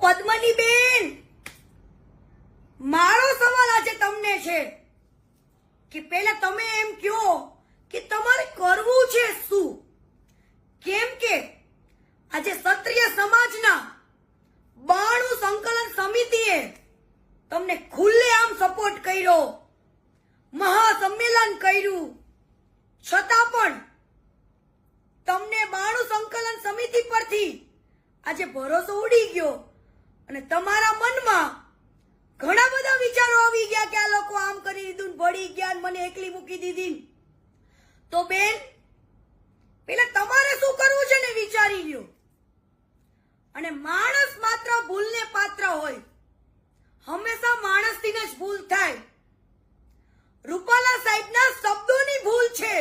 પદ્મની બેન. મારો સવાલ આજે તમને છે કે પેલા તમે એમ કહો કે તમારે કરવું છે શું? કેમ કે આજે ક્ષત્રિય સમાજના બાણું સંકલન સમિતિએ તમને ખુલ્લે આમ સપોર્ટ કર્યો, મહાસંમેલન કર્યું. છતાં પણ તમને બાણું સંકલન સમિતિ પરથી આજે ભરોસો ઉડી ગયો. અને તમારા મનમાં ઘણા બધા વિચારો આવી ગયા કે આ લોકો આમ કરી દીધું ભળી ગયા મને એકલી મૂકી દીધી તો બેન પેલા તમારે શું કરવું છે ને વિચારી લ્યો અને માણસ માત્ર ભૂલને પાત્ર હોય હંમેશા માણસથી જ ભૂલ થાય રૂપાલા સાહેબના શબ્દોની ભૂલ છે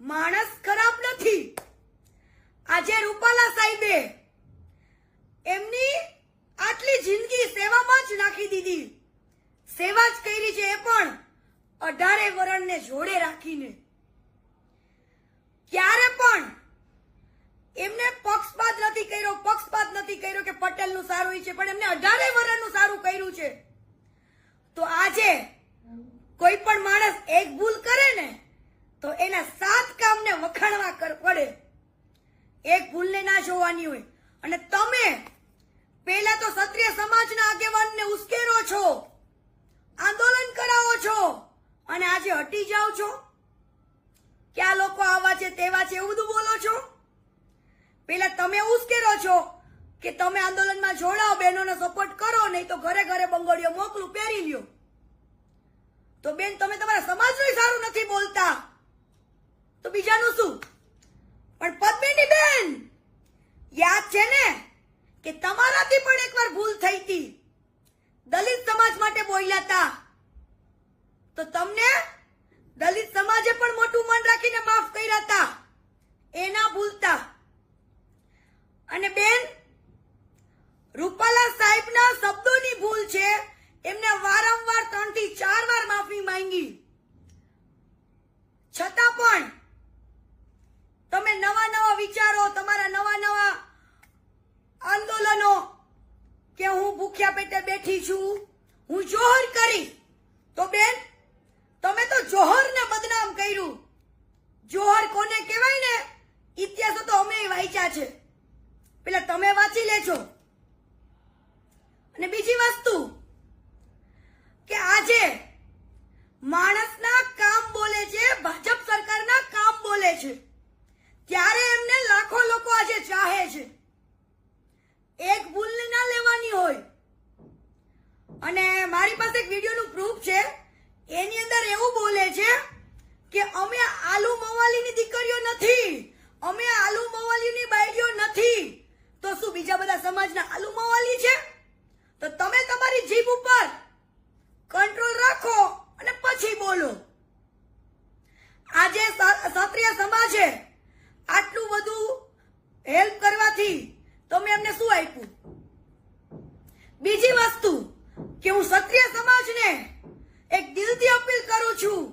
માણસ ખરાબ નથી આજે રૂપાલા સાહેબે એમની આટલી જિંદગી નાખી દીધી. સેવા જ કરી છે એ પણ અઢારે વરણને જોડે રાખીને. ક્યારે પણ એમને પક્ષપાત નથી કર્યો, પક્ષપાત નથી કર્યો કે પટેલનું સારું છે, પણ એમને અઢારે વરણનું સારું કર્યું છે. તો આજે કોઈ પણ માણસ એક ભૂલ કરે ને, તો એના સાત કામને વખાણવા પડે. એક ભૂલને ના જોવાની હોય. અને તમે પહેલા તો ક્ષત્રિય સમાજના આગેવાનને ઉશ્કેરો છો, આંદોલન કરાવો છો અને આજે હટી જાઓ છો. ક્યાં લોકો આવા છે, તેવા છે એવું બધું બોલો છો? પેલા તમે ઉશ્કેરો છો કે તમે આંદોલનમાં જોડાઓ, બહેનોને સપોર્ટ કરો, નહીં તો ઘરે ઘરે બંગડીઓ મોકલું, પહેરી લ્યો. તો બેન, તમે તમારા સમાજનું સારું નથી બોલતા. તો બીજાનું શું? પણ પદ્મિની બેન, યાદ છે ને? કે તમારાથી પણ એકવાર ભૂલ થઈ હતી. દલિત સમાજ માટે બોલ્યા હતા તો તમને દલિત સમાજે પણ મોટું મન રાખીને માફ કર્યા હતા એ ના ભૂલતા. અને બેન, રૂપાલા સાહેબના શબ્દોની ભૂલ છે એમને વારંવાર ત્રણથી ચાર વાર માફી માંગી છતાં પણ તમે નવા નવા વિચારો તમારા નવા નવા આંદોલનો કે હું ભૂખ્યા પેટે બેઠી છું, હું જોહર કરી. તો બેન, તમે તો જોહરને બદનામ કર્યું. જોહર કોને કહેવાય ને, ઇતિહાસો તો અમે વાંચ્યા છે. પેલા તમે વાંચી લેજો. અને બીજી વસ્તુ, કે આજે માણસના કામ બોલે છે, ભાજપ સરકારના કામ બોલે છે ત્યારે એમને લાખો લોકો આજે ચાહે છે એક ભૂલ ના લેવાની હોય અને મારી પાસે એક વિડીયોનું પ્રૂફ છે. એની અંદર એવું બોલે છે કે અમે આલુ મવાલીની દીકરીઓ નથી. અમે આલુ મવાલીની બાયડીઓ નથી. તો શું બીજા બધા સમાજના આલુ મવાલી છે? તો તમે તમારી જીભ ઉપર કંટ્રોલ રાખો અને પછી બોલો. આજે ક્ષત્રિય સમાજે આટલું બધું હેલ્પ કરવાથી તમે એમને શું આપ્યું? બીજી વસ્તુ કે હું ક્ષત્રિય સમાજને એક દિલથી અપીલ કરું છું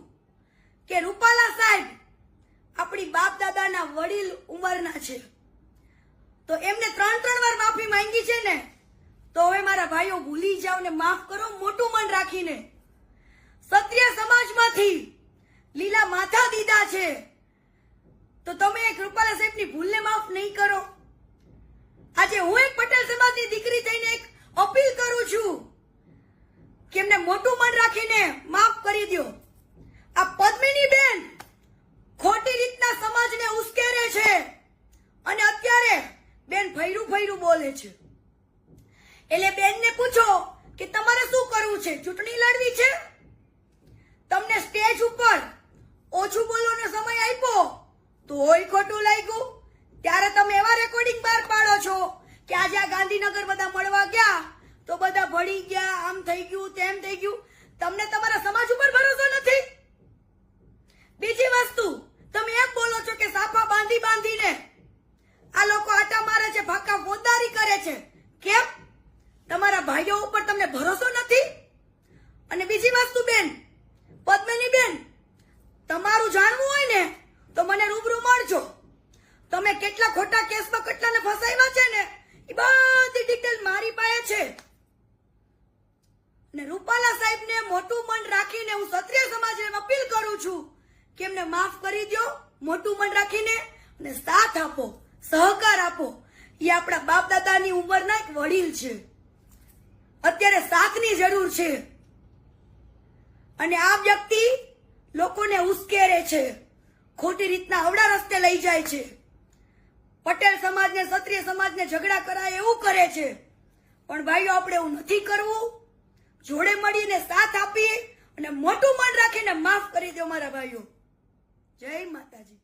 કે રૂપાલા સાહેબ, આપણી બાપ દાદાના વડીલ ઉંમરના છે. તો એમને ત્રણ ત્રણ વાર માફી માંગી છે ને, તો હવે મારા ભાઈઓ ભૂલી જાઓ ને માફ કરો, મોટું મન રાખીને. ક્ષત્રિય સમાજમાંથી લીલા માથા દીધા છે. તો તમે એક રૂપાલા સાહેબની ભૂલને માફ નહીં કરો. આજે હું એક પટેલ સમાજની દીકરી થઈને એક અપીલ કરું છું કે એમને મોટું મન રાખીને માફ કરી દો આ પદ્મિની બેન ખોટી રીતના સમાજને ઉશ્કેરે છે અને અત્યારે બેન ફૈરું ફૈરું બોલે છે એટલે બેનને પૂછો કે તમારે શું કરવું છે? ચૂંટણી લડવી છે? તમને સ્ટેજ ઉપર ઓછું બોલવાનો સમય આપ્યો તોય ખોટું લાગ્યું. ત્યારે તમે એવા રેકોર્ડિંગ બહાર પાડો છો કે આજે આ ગાંધીનગર બધા મળવા ગયા, તો બધા ભળી ગયા, આમ થઈ ગયું, તેમ થઈ ગયું. તમને તમારા સમાજ ઉપર ભરોસો નથી? ભરોસો નથી? અને બીજી વસ્તુ બેન, પદ્મિની બેન, તમારું જાણવું હોય ને, તો મને રૂબરૂ મળજો. તમે કેટલા ખોટા કેસમાં કેટલાને ફસાવ્યા છે ને, એ બધી ડિટેલ મારી પાસે છે. ને રૂપાલા સાહેબને મોટું મન રાખીને હું ક્ષત્રિય સમાજને અપીલ કરું છું કે એમને માફ કરી દો મોટું મન રાખીને, અને સાથ આપો, સહકાર આપો. એ આપણા બાપ દાદાની ઉંમરના એક વડીલ છે. અત્યારે સાથની જરૂર છે. અને આ વ્યક્તિ લોકોને ઉશ્કેરે છે. ખોટી રીતના અવડા રસ્તે લઈ જાય છે. પટેલ સમાજને, ક્ષત્રિય સમાજને ઝઘડા કરાય એવું કરે છે. પણ ભાઈઓ, આપણે એવું નથી કરવું. જોડે મળીને સાથ આપી અને મોટું મન રાખીને માફ કરી દો મારા ભાઈઓ. જય માતાજી.